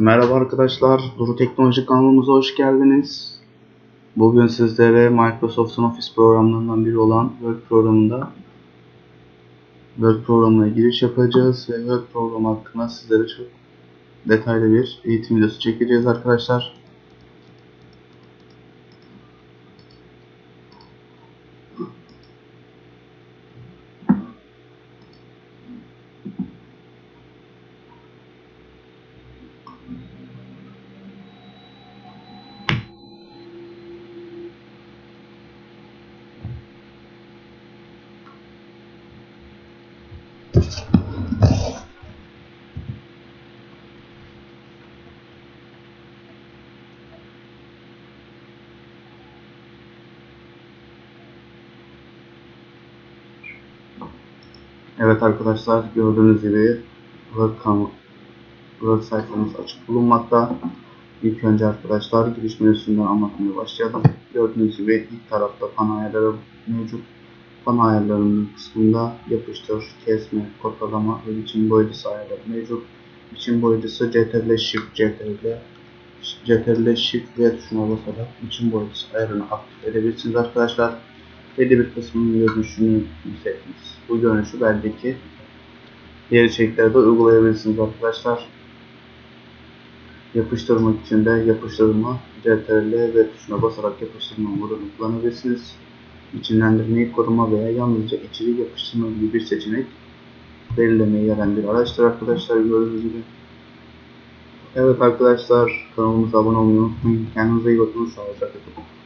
Merhaba arkadaşlar, Duru Teknoloji kanalımıza hoş geldiniz. Bugün sizlere Microsoft'un Office programlarından biri olan Word programında Word programına giriş yapacağız ve Word programı hakkında sizlere çok detaylı bir eğitim videosu çekeceğiz arkadaşlar. Evet arkadaşlar, gördüğünüz gibi Word, sayfamız açık bulunmakta. İlk önce arkadaşlar giriş menüsünden anlatmaya başlayalım. Gördüğünüz gibi ilk tarafta pan ayarları mevcut. Pan ayarlarının kısmında yapıştır, kesme, kopyalama ve biçim boyutusu ayarları mevcut. Biçim boyutusu CTRL Shift CTRL CTRL Shift V tuşuna basarak biçim boyutusu ayarını aktif edebilirsiniz arkadaşlar. Belli bir kısmının görünüşünü yükseltiniz. Bu görünüşü beldeki diğer içeriklerde uygulayabilirsiniz arkadaşlar. Yapıştırmak için de yapıştırma CTRL ve tuşuna basarak yapıştırma modunu kullanabilirsiniz. İçinlendirmeyi koruma veya yalnızca içeri yapıştırma gibi bir seçenek belirlemeye yarayan bir araçtır arkadaşlar gördüğünüz gibi. Evet arkadaşlar kanalımıza abone olmayı unutmayın. Kendinize iyi bakın. Sağlıcakla kalın.